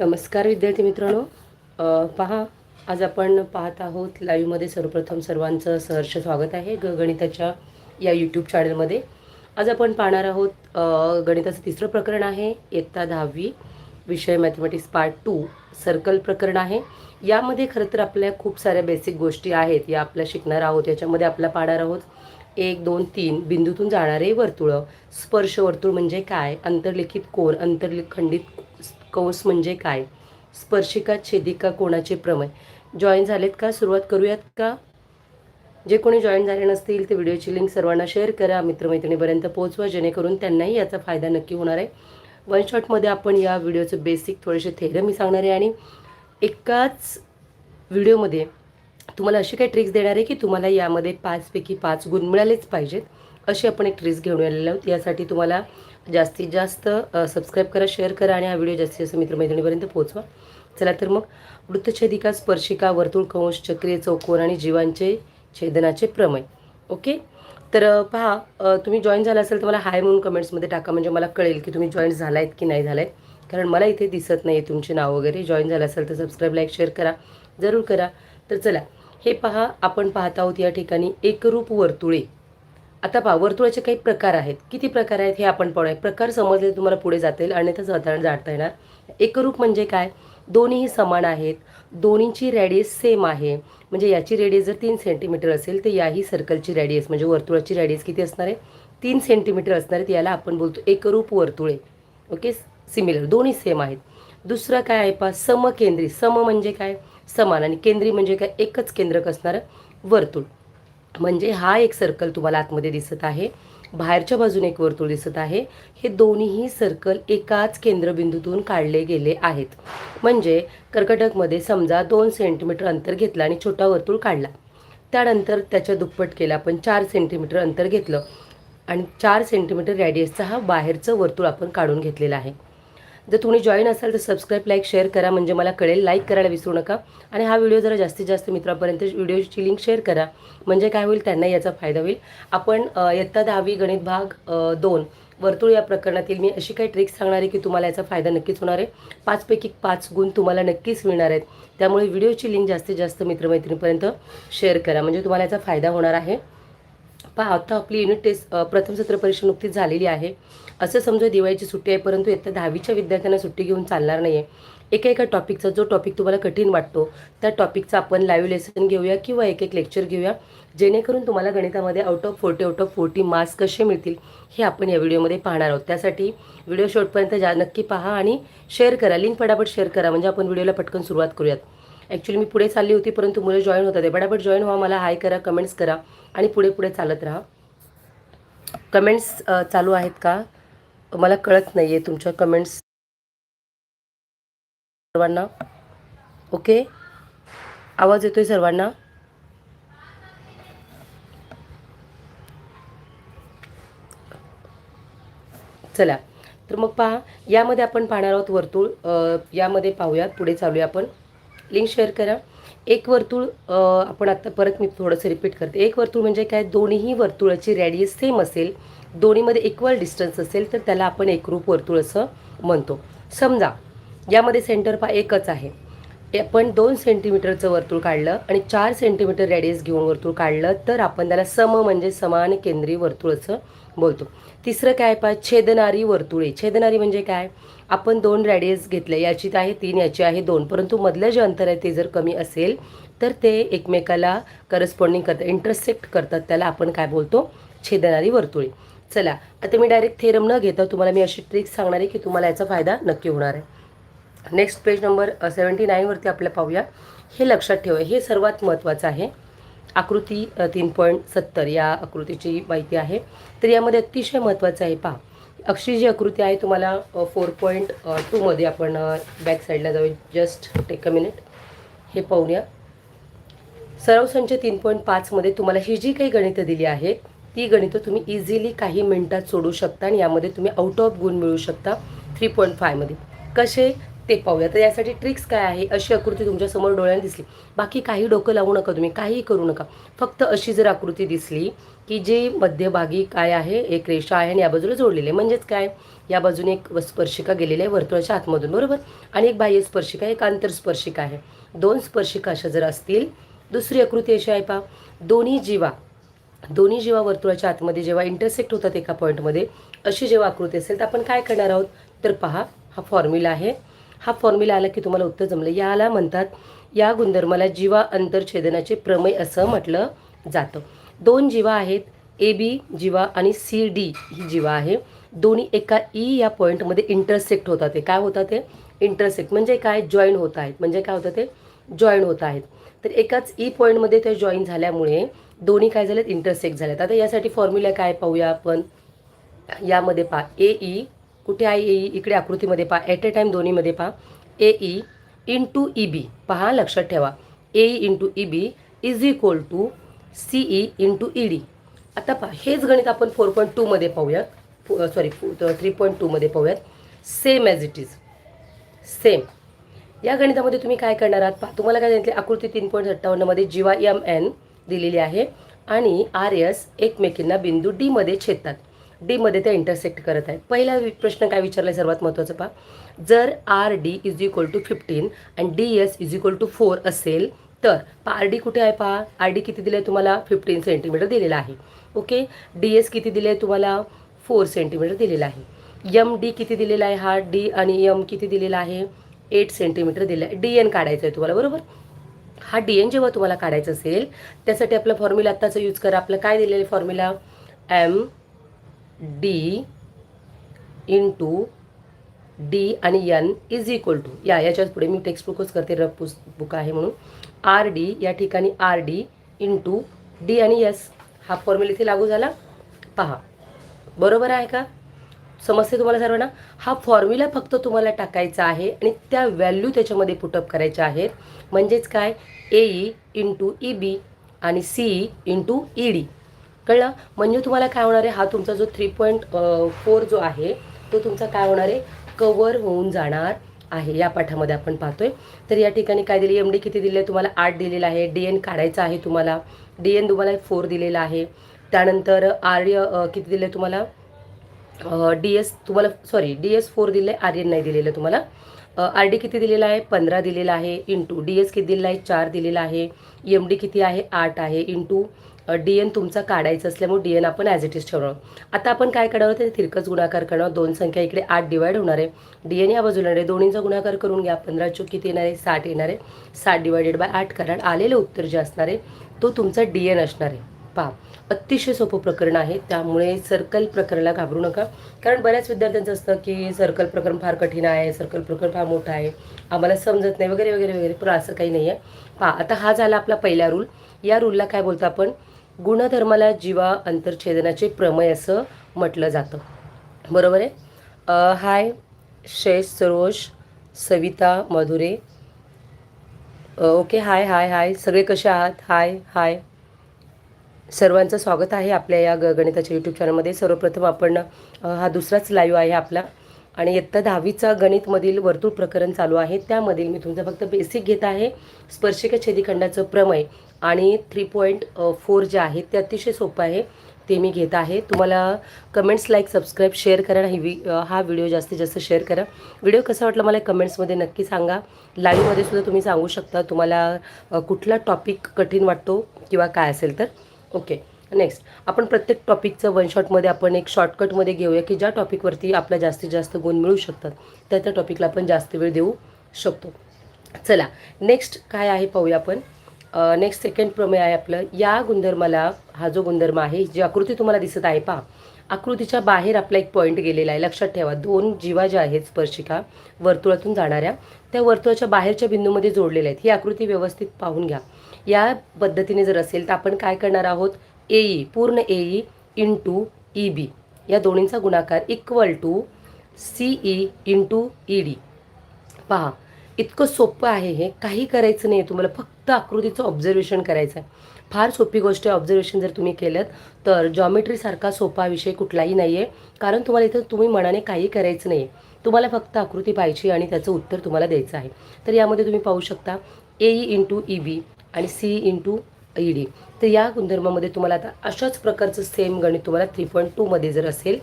नमस्कार विद्यार्थी मित्रांनो. पहा आज आपण पाहत आहोत लाईव्हमध्ये सर्वप्रथम सर्वांचं सहर्ष स्वागत आहे ग गणिताच्या या यूट्यूब चॅनलमध्ये आज आपण पाहणार आहोत गणिताचं तिसरं प्रकरण आहे इयत्ता दहावी विषय मॅथमॅटिक्स पार्ट टू सर्कल प्रकरण आहे. यामध्ये खरं तर आपल्या खूप साऱ्या बेसिक गोष्टी आहेत या आपल्या शिकणार आहोत याच्यामध्ये आपला पाहणार आहोत. एक दोन तीन बिंदूतून जाणारे वर्तुळं. स्पर्श वर्तुळ म्हणजे काय? अंतर्लिखित कोण अंतर्लिखंडित कंस म्हणजे काय? स्पर्शिका छेदिका कोणाचे प्रमय? जॉईन झालेत का? सुरुवात करूयात का? जे कोणी जॉईन झाले नसतील ते व्हिडिओची लिंक सर्वांना शेअर करा. मित्रमैत्रिणीपर्यंत पोहोचवा जेणेकरून त्यांनाही याचा फायदा नक्की होणार आहे. वन शॉटमध्ये आपण या व्हिडिओचं बेसिक थोडेसे थेरम मी सांगणार आहे आणि एकाच व्हिडिओमध्ये तुम्हाला अशी काही ट्रिक्स देणार आहे की तुम्हाला यामध्ये पाचपैकी पाच गुण मिळालेच पाहिजेत. अशी आपण एक ट्रिक्स घेऊन आलेलो आहोत. यासाठी तुम्हाला जास्तीत जास्त सबस्क्राईब करा शेअर करा आणि हा व्हिडिओ जास्तीत जास्त मित्रमैत्रिणीपर्यंत पोहोचवा. चला तर मग वृत्तछेदिका स्पर्शिका वर्तुळ कंश चक्रीय चौकोन आणि जीवांचे छेदनाचे प्रमय. ओके? तर पहा तुम्ही जॉईन झाला असेल तर मला हाय म्हणून कमेंट्समध्ये टाका. म्हणजे मला कळेल की तुम्ही जॉईन झाला आहेत की नाही झाला आहेत कारण मला इथे दिसत नाही आहे तुमचे नाव वगैरे. जॉईन झालं असेल तर सबस्क्राईब लाईक शेअर करा. जरूर करा. तर चला हे पहा आपण पाहत आहोत या ठिकाणी एकरूप वर्तुळे. आता पहा वर्तुळाचे काही प्रकार आहेत. किती प्रकार आहेत हे आपण पाहूया. प्रकार समजले तुम्हाला पुढे जातील. आणि अन्यथा साधारण जाणता येणार. एकरूप म्हणजे काय? दोन्हीही समान आहेत. दोन्हीची रॅडियस सेम आहे. म्हणजे याची रेडियस जर तीन सेंटीमीटर असेल तर याही सर्कलची रॅडियस म्हणजे वर्तुळाची रॅडियस किती असणार आहे? तीन सेंटीमीटर असणार आहेत याला आपण बोलतो एकरूप वर्तुळे. ओके सिमिलर दोन्ही सेम आहेत. दुसरं काय आहे पहा? समकेंद्री. सम म्हणजे काय? समान. आणि केंद्री म्हणजे काय? एकच केंद्रक असणारं वर्तुळ. म्हणजे हा एक सर्कल तुम्हाला आतमध्ये दिसत आहे. बाहेरच्या बाजूने एक वर्तुळ दिसत आहे. हे दोन्हीही सर्कल एकाच केंद्रबिंदूतून काढले गेले आहेत. म्हणजे कर्कटकमध्ये समजा दोन सेंटीमीटर अंतर घेतलं आणि छोटा वर्तुळ काढला. त्यानंतर त्याच्या दुप्पट केला आपण चार सेंटीमीटर अंतर घेतलं. आणि चार सेंटीमीटर रॅडियसचा हा बाहेरचं वर्तुळ आपण काढून घेतलेला आहे. जर तुम्ही जॉईन असाल तर सबस्क्राईब लाईक शेअर करा. म्हणजे मला कळेल लाईक करायला विसरू नका. आणि हा व्हिडिओ जरा जास्तीत जास्त मित्रापर्यंत व्हिडिओची लिंक शेअर करा. म्हणजे काय होईल त्यांना याचा फायदा होईल. आपण इयत्ता दहावी गणित भाग दोन वर्तुळ या प्रकरणातील मी अशी काही ट्रिक्स सांगणार आहे की तुम्हाला याचा फायदा नक्कीच होणार आहे. पाचपैकी पाच गुण तुम्हाला नक्कीच मिळणार आहेत. त्यामुळे व्हिडिओची लिंक जास्तीत जास्त मित्रमैत्रिणीपर्यंत शेअर करा. म्हणजे तुम्हाला याचा फायदा होणार आहे. पहा आता आपली युनिट टेस्ट प्रथम सत्र परीक्षा नुकतीच झालेली आहे. असं समजा दिवाळीची सुट्टी आहे परंतु इथं दहावीच्या विद्यार्थ्यांना सुट्टी घेऊन चालणार नाही आहे एका एका टॉपिकचा जो टॉपिक तुम्हाला कठीण वाटतो त्या टॉपिकचा आपण लाईव्ह लेसन घेऊया किंवा एक एक लेक्चर घेऊया जेणेकरून तुम्हाला गणितामध्ये out of forty out of forty marks कसे मिळतील हे आपण या व्हिडिओमध्ये पाहणार आहोत. त्यासाठी व्हिडिओ शेवटपर्यंत जा नक्की पहा आणि शेअर करा. लिंक फटाफट शेअर करा म्हणजे आपण व्हिडिओला पटकन सुरुवात करूयात. ॲक्च्युली मी पुढे चालली होती परंतु मुलं जॉईन होतात. पटापट जॉईन व्हा मला हाय करा कमेंट्स करा आणि पुढे पुढे चालत राहा. कमेंट्स चालू आहेत का? मला कळत नाही आहे तुमच्या कमेंट्स सर्वांना. ओके आवाज येतो आहे सर्वांना? चला. तर मग पहा यामध्ये आपण पाहणार आहोत वर्तुळ यामध्ये पाहूयात पुढे चालूया आपण. लिंक शेअर करा. एक वर्तुळ आपण आता परत मी थोडंसं रिपीट करते. एक वर्तुळ म्हणजे काय? दोन्हीही वर्तुळाची रॅडियस सेम असेल. दोन्हीमध्ये इक्वल डिस्टन्स असेल तर त्याला आपण एकरूप वर्तुळ असं म्हणतो. समजा यामध्ये सेंटर पा एकच आहे. आपण दोन सेंटीमीटरचं वर्तुळ काढलं आणि चार सेंटीमीटर रेडियस घेऊन वर्तुळ काढलं तर आपण त्याला सम म्हणजे समान केंद्रीय वर्तुळ असं बोलतो. तिसरं काय पा छेदनारी वर्तुळे. छेदनारी म्हणजे काय? आपण दोन रॅडियस घेतले याची तर आहे तीन याची आहे दोन परंतु मधलं जे अंतर आहे ते जर कमी असेल तर ते एकमेकाला करस्पॉन्डिंग करतात इंटरसेक्ट करतात त्याला आपण काय बोलतो? छेदनारी वर्तुळे. चला आता मी डायरेक्ट थेरम न घेता तुम्हाला मी अशी ट्रिक्स सांगणार आहे की तुम्हाला याचा फायदा नक्की होणार आहे. नेक्स्ट पेज नंबर सेवन्टी नाईनवरती आपल्या पाहूया. हे लक्षात ठेवा हे सर्वात महत्त्वाचं आहे. आकृती तीन पॉईंट सत्तर या आकृतीची माहिती आहे. तर यामध्ये अतिशय महत्त्वाचं आहे पहा. अक्षी जी आकृती आहे तुम्हाला फोर पॉईंट टूमध्ये आपण बॅक साईडला जाऊ जस्ट टेक अ मिनिट हे पाहूया. सराव संच तीन पॉईंट पाचमध्ये तुम्हाला ही जी काही गणितं दिली आहेत ती गणितं तुम्ही इझिली काही मिनटात सोडू शकता आणि यामध्ये तुम्ही आउट ऑफ गुण मिळू शकता थ्री पॉईंट फायमध्ये कसे? ते पाहूया. तर यासाठी ट्रिक्स काय आहे? अशी आकृती तुमच्यासमोर डोळ्याने दिसली. बाकी काही डोकं लावू नका तुम्ही. काहीही करू नका. फक्त अशी जर आकृती दिसली की जी मध्यभागी काय आहे एक रेषा आहे आणि या बाजूला जोडलेली आहे. म्हणजेच काय? या बाजूने एक स्पर्शिका गेलेली आहे वर्तुळाच्या आतमधून. बरोबर? आणि एक बाह्य स्पर्शिका एक आंतरस्पर्शिका आहे. दोन स्पर्शिका अशा जर असतील दुसरी आकृती अशी आहे पहा. दोन्ही जीवा दोन्ही जीवा वर्तुळाच्या आतमध्ये जेव्हा इंटरसेक्ट होतात एका पॉईंटमध्ये अशी जेव्हा आकृती असेल तर आपण काय करणार आहोत? तर पहा हा फॉर्म्युला आहे. हा फॉर्म्युला आला की तुम्हाला उत्तर जमलं. याला म्हणतात या गुणधर्माला जीवा अंतरछेदनाचे प्रमेय असं म्हटलं जातं. दोन जीवा आहेत ए बी जीवा आणि सी डी ही जीवा आहे. दोन्ही एका ई या पॉईंटमध्ये इंटरसेक्ट होतात ते. काय होतात ते? इंटरसेक्ट म्हणजे काय? जॉईन होत आहेत. म्हणजे काय होतं ते? जॉईन होत आहेत. तर एकाच e ई पॉईंटमध्ये ते जॉईन झाल्यामुळे दोन्ही काय झालेत? इंटरसेक्ट झाल्यात आता यासाठी फॉर्म्युला काय पाहूया आपण? यामध्ये पा ए ई e, कुठे आहे ए ई इकडे आकृतीमध्ये पहा. ॲट ए टाईम दोन्हीमध्ये पहा. A E into E B पहा लक्षात ठेवा. A E into E B is equal to C E into E D आता पहा हेच गणित आपण फोर पॉईंट टूमध्ये पाहूयात. सॉरी थ्री पॉईंट टूमध्ये पाहूयात. Same as it is same या गणितामध्ये तुम्ही काय करणार आहात? पहा तुम्हाला काय सांगितले? आकृती तीन पॉईंट सत्तावन्नमध्ये जीवा एम एन दिलेली आहे आणि आर एस एकमेकींना बिंदू डीमध्ये छेदतात. डीमध्ये ते इंटरसेक्ट करत आहेत. पहिला प्रश्न काय विचारला आहे सर्वात महत्त्वाचं पहा. जर R D is equal to fifteen आणि D S is equal to four असेल तर आर डी कुठे आहे पहा? आर डी किती दिलं आहे तुम्हाला? फिफ्टीन सेंटीमीटर दिलेलं आहे. ओके डी एस किती दिले आहे तुम्हाला? फोर सेंटीमीटर दिलेलं आहे. यम डी किती दिलेला आहे हा? डी आणि यम किती दिलेला आहे? एट सेंटीमीटर दिलं आहे. डी एन काढायचं आहे तुम्हाला बरोबर? हा डी एन जेव्हा तुम्हाला काढायचं असेल त्यासाठी आपला फॉर्म्युला आत्ताचा यूज करा. आपलं काय दिलेलं आहे formula M D into D आणि यन इज इक्वल टू या याच्याच पुढे मी टेक्स्टबुकच करते रफ पुस बुक आहे म्हणून. आर डी या ठिकाणी आर डी इंटू डी आणि यस हा फॉर्म्युला इथे लागू झाला. पहा. बरोबर आहे का? समजते तुम्हाला सर्वांना? हा फॉर्म्युला फक्त तुम्हाला टाकायचा आहे आणि त्या व्हॅल्यू त्याच्यामध्ये पुटअप करायच्या आहेत. म्हणजेच काय? A E into E B आणि सी इंटू ई डी कळलं? म्हणजे तुम्हाला काय होणार आहे? हा तुमचा जो थ्री पॉईंट फोर जो आहे तो तुमचा काय होणार आहे? कवर होऊन जाणार आहे. या पाठामध्ये आपण पाहतोय. तर या ठिकाणी काय दिली? एम डी किती दिले तुम्हाला आठ दिलेला आहे. डी एन काढायचा आहे तुम्हाला. डी एन तुम्हाला फोर दिलेला आहे. त्यानंतर आर्य किती दिले तुम्हाला? डी एस तुम्हाला सॉरी डी एस फोर दिलं आहे आर एन नाही दिलेलं तुम्हाला. आर डी किती दिलेला आहे? पंधरा दिलेला आहे. इंटू डी एस किती दिलेला आहे? चार दिलेला आहे. एम डी किती आहे? आठ आहे. इंटू डी एन तुमचा काढायचा असल्यामुळे डी एन आपण ॲज इट इज ठेवणार आता आपण काय करणार आहोत ते तिरकस गुणाकार करणार. दोन संख्या इकडे आठ डिवाइड होणार आहे. डी एन या बाजूला येणार आहे. दोन्हीचा गुणाकार करून घ्या. पंधरा चोक किती येणार आहे? साठ येणार आहे. साठ डिवायडेड बाय आठ कारण आलेलं उत्तर जे असणार आहे तो तुमचा डी एन असणार आहे. पहा. अतिशय सोपं प्रकरण आहे. त्यामुळे सर्कल प्रकरणाला घाबरू नका. कारण बऱ्याच विद्यार्थ्यांचं असतं की सर्कल प्रकरण फार कठीण आहे. सर्कल प्रकरण फार मोठं आहे. आम्हाला समजत नाही. वगैरे वगैरे वगैरे. पण असं काही नाही आहे पहा. आता हा झाला आपला पहिला रूल या रूलला काय बोलतो आपण? गुणधर्माला जीवा अंतरछेदनाचे प्रमेय असं म्हटलं जातं. बरोबर आहे? हाय Shesh Saroj Savita Madhure. Okay hi hi hi. सगळे कसे आहात? हाय हाय. सर्वांचं स्वागत आहे आपल्या या ग गणिताच्या यूट्यूब चॅनलमध्ये सर्वप्रथम आपण हा दुसराच लाईव्ह आहे आपला. आणि इयत्ता दहावीचा गणितमधील वर्तुळ प्रकरण चालू आहे. त्यामधील मी तुमचं फक्त बेसिक घेत आहे. स्पर्शिका छेदीखंडाचं प्रमय आणि थ्री पॉईंट फोर जे आहे ते अतिशय सोपं आहे. ते मी घेत आहे. तुम्हाला कमेंट्स लाईक सबस्क्राईब शेअर करा. आणि वि हा व्हिडिओ जास्तीत जास्त शेअर करा. व्हिडिओ कसा वाटला मला कमेंट्समध्ये नक्की सांगा. लाईव्हमध्ये सुद्धा तुम्ही सांगू शकता. तुम्हाला कुठला टॉपिक कठीण वाटतो किंवा काय असेल तर. ओके नेक्स्ट आपण प्रत्येक टॉपिकचं वन शॉटमध्ये आपण एक शॉर्टकटमध्ये घेऊया की ज्या टॉपिकवरती आपल्या जास्तीत जास्त गुण मिळू शकतात त्या त्या टॉपिकला आपण जास्त वेळ देऊ शकतो. चला नेक्स्ट काय आहे पाहूया आपण. नेक्स्ट सेकंड प्रमेय आहे आपलं. या गुणधर्माला हा जो गुणधर्म आहे जी आकृती तुम्हाला दिसत आहे पहा. आकृतीच्या बाहेर आपला एक पॉईंट गेलेला आहे. लक्षात ठेवा दोन जीवा ज्या आहेत स्पर्शिका वर्तुळातून जाणाऱ्या त्या वर्तुळाच्या बाहेरच्या बिंदूमध्ये जोडलेल्या आहेत. ही आकृती व्यवस्थित पाहून घ्या. या पद्धतीने जर असेल तर आपण काय करणार आहोत? ए ई पूर्ण A E into E B या दोन्हींचा गुणाकार equal to C E into E D पहा इतकं सोपं आहे हे. काही करायचं नाही तुम्हाला फक्त आकृतीचं ऑब्झर्वेशन करायचं आहे फार सोपी गोष्ट आहे ऑब्झर्वेशन जर तुम्ही केलं तर जॉमेट्रीसारखा सोपा विषय कुठलाही नाही आहे कारण तुम्हाला इथं तुम्ही मनाने काही करायचं नाही तुम्हाला फक्त आकृती पाहिजे आणि त्याचं उत्तर तुम्हाला द्यायचं आहे. तर यामध्ये तुम्ही पाहू शकता A E into E B आणि सी इंटू ई डी तर या गुणधर्मामध्ये तुम्हाला आता अशाच प्रकारचं सेम गणित तुम्हाला थ्री पॉईंट टूमध्ये जर असेल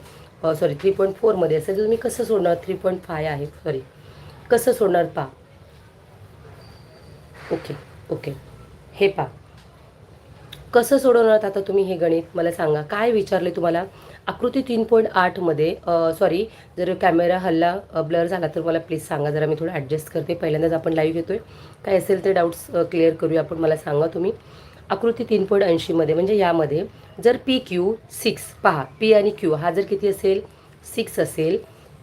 सॉरी थ्री पॉईंट फोरमध्ये असेल तर तुम्ही कसं सोडणार? थ्री पॉईंट फाय आहे सॉरी कसं सोडणार? पा ओके ओके हे पा कसं सोडवणार आता तुम्ही हे गणित? मला सांगा. काय विचारले तुम्हाला? आकृती तीन पॉईंट आठमध्ये सॉरी जर कॅमेरा हल्ला ब्लर झाला तर मला प्लीज सांगा. जरा मी थोडं ॲडजस्ट करते. पहिल्यांदाच आपण लाईव्ह आहे काय असेल ते डाऊट्स क्लिअर करूया आपण. मला सांगा तुम्ही. आकृती तीन पॉईंट ऐंशीमध्ये म्हणजे यामध्ये जर पी क्यू सिक्स पहा पी आणि क्यू हा जर किती असेल? सिक्स असेल.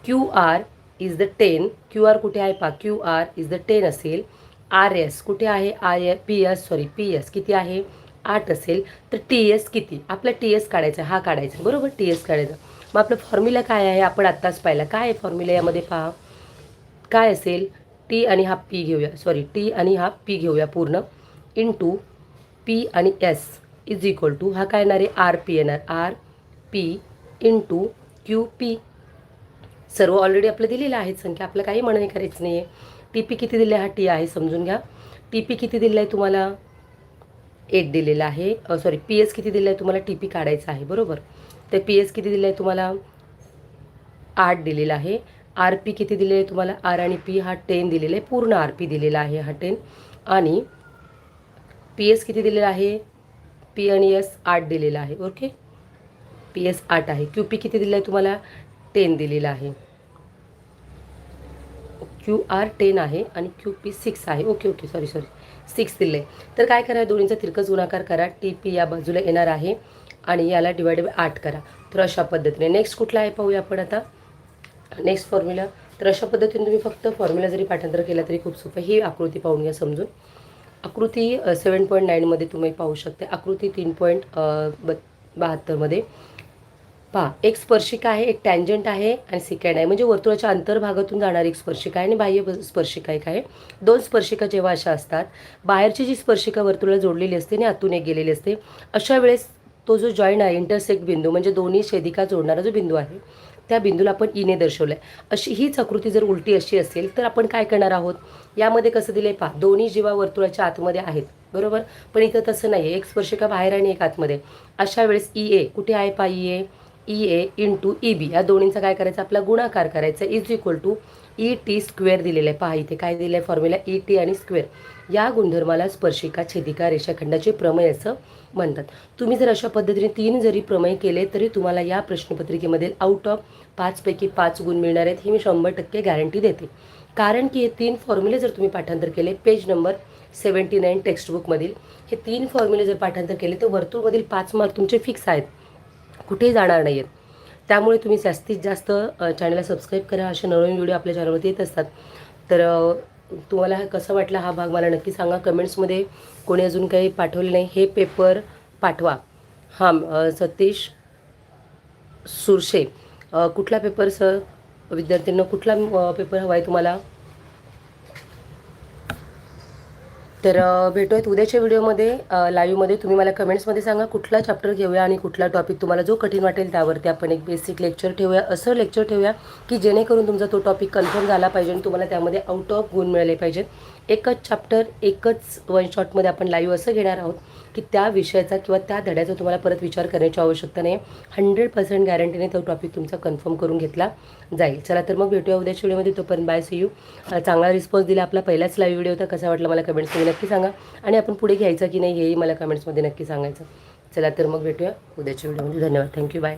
Q R is the ten Q R कुठे आहे पहा? Q R is the ten असेल. आर एस कुठे आहे? I P S sorry P S किती आहे? आठ असेल. तर टी एस किती? आपला टी एस काढायचा हा काढायचा बरोबर? टी एस काढायचा. मग आपलं फॉर्म्युला काय आहे? आपण आत्ताच पाहिला. काय आहे फॉर्म्युला यामध्ये पहा? काय असेल? टी आणि हा पी घेऊया. सॉरी टी आणि हा पी घेऊया पूर्ण. इन टू पी आणि एस इज इक्वल टू हा काय येणार आहे? आर पी येणार. R P into Q P. सर्व ऑलरेडी आपलं दिलेलं आहे संख्या. आपलं काही म्हणणं करायचं नाही आहे टी पी किती दिले? आहे हा टी आहे समजून घ्या. टी पी किती दिलं आहे तुम्हाला? एट दिलेलं आहे. सॉरी पी एस किती दिलं आहे तुम्हाला? टी पी काढायचं आहे बरोबर? तर पी एस किती दिलं आहे तुम्हाला? आठ दिलेलं आहे. आर पी किती दिले आहे तुम्हाला? आर आणि पी हा टेन दिलेला आहे. पूर्ण आर पी दिलेला आहे हा टेन. आणि पी एस किती दिलेला आहे? पी आणि एस आठ दिलेला आहे. ओके पी एस आठ आहे. क्यू पी किती दिलं आहे तुम्हाला? टेन दिलेलं आहे. क्यू आर टेन आहे आणि क्यू पी सिक्स आहे. Okay okay sorry sorry six दिलं आहे. तर काय करा? दोन्हीचा तिरकस गुणाकार करा. टी पी या बाजूला येणार आहे आणि याला डिवाइड बाय आठ करा. तर अशा पद्धतीने. नेक्स्ट कुठला आहे पाहूया आपण आता? नेक्स्ट फॉर्म्युला तर अशा पद्धतीने तुम्ही फक्त फॉर्म्युला जरी पाठांतर केला तरी खूप सोपं ही आकृती पाहून घ्या समजून. आकृती सेवन पॉईंट नाईनमध्ये तुम्ही पाहू शकता. आकृती तीन पॉईंट ब बहात्तरमध्ये पहा एक स्पर्शिका आहे एक टँजंट आहे आणि सिकँड आहे. म्हणजे वर्तुळाच्या अंतर्भागातून जाणारी एक स्पर्शिका आहे आणि बाह्य स्पर्शिका एक आहे. दोन स्पर्शिका जेव्हा अशा असतात बाहेरची जी स्पर्शिका वर्तुळाला जोडलेली असते आणि आतून एक गेलेली असते अशा वेळेस तो जो जॉईन आहे इंटरसेक्ट बिंदू म्हणजे दोन्ही छेदिका जोडणारा जो बिंदू आहे त्या बिंदूला आपण ईने दर्शवलं आहे अशी हीच आकृती जर उलटी अशी असेल तर आपण काय करणार आहोत? यामध्ये कसं दिलं आहे पहा दोन्ही जीवा वर्तुळाच्या आतमध्ये आहेत बरोबर? पण इथं तसं नाही आहे एक स्पर्शिका बाहेर आणि एक आतमध्ये. अशा वेळेस ई ए कुठे आहे पहा E A E A into E B या दोन्हींचा काय करायचा? आपला गुणाकार करायचा. Is equal to E T square दिलेलं आहे. पहा इथे काय दिलं आहे फॉर्म्युला ई टी आणि स्क्वेअर या गुणधर्माला स्पर्शिका छेदिका रेषाखंडाचे प्रमेय असं म्हणतात. तुम्ही जर अशा पद्धतीने तीन जरी प्रमेय केले तरी तुम्हाला या प्रश्नपत्रिकेमधील आउट ऑफ पाचपैकी पाच गुण मिळणार आहेत. ही मी शंभर टक्के गॅरंटी देते. कारण की हे तीन फॉर्म्युले जर तुम्ही पाठांतर केले पेज नंबर सेवन्टी नाईन टेक्स्टबुकमधील हे तीन फॉर्म्युले जर पाठांतर केले तर वर्तुळमधील पाच मार्क तुमचे फिक्स आहेत. कुठेही जाणार नाही आहेत त्यामुळे तुम्ही जास्तीत जास्त चॅनलला सबस्क्राईब करा. असे नवीन व्हिडिओ आपल्या चॅनलवरती येत असतात. तर तुम्हाला कसा वाटला हा भाग मला नक्की सांगा. कमेंट्समध्ये कोणी अजून काही पाठवले नाही हे पेपर पाठवा. हां सतीश सुरशे. कुठला पेपर सर विद्यार्थ्यांना कुठला पेपर हवा आहे तुम्हाला? तर भेटूयात उद्याच्या व्हिडिओमध्ये. लाईव्हमध्ये तुम्ही मला कमेंट्समध्ये सांगा कुठला चॅप्टर घेऊया आणि कुठला टॉपिक तुम्हाला जो कठीण वाटेल त्यावरती आपण एक बेसिक लेक्चर ठेवूया. असं लेक्चर ठेवूया की जेणेकरून तुमचा तो टॉपिक कन्फर्म झाला पाहिजे आणि तुम्हाला त्यामध्ये आउट ऑफ गुण मिळाले पाहिजेत. एकच चॅप्टर एकच वन शॉटमध्ये आपण लाईव्ह असं घेणार आहोत की त्या विषयाचा किंवा त्या धड्याचा तुम्हाला परत विचार करण्याची आवश्यकता नाही. हंड्रेड पर्सेंट गॅरंटीने तो टॉपिक तुमचा कन्फर्म करून घेतला जाईल. चला तर मग भेटूया उद्याच्या व्हिडिओमध्ये तोपर्यंत बाय सी यू चांगला रिस्पॉन्स दिला आपला पहिलाच लाईव्ह व्हिडिओ होता. कसा वाटला मला कमेंट्समध्ये नक्की सांगा. आणि आपण पुढे घ्यायचं की नाही हेही मला कमेंट्समध्ये नक्की सांगायचं. चला तर मग भेटूया उद्याच्या व्हिडिओमध्ये धन्यवाद. Thank you bye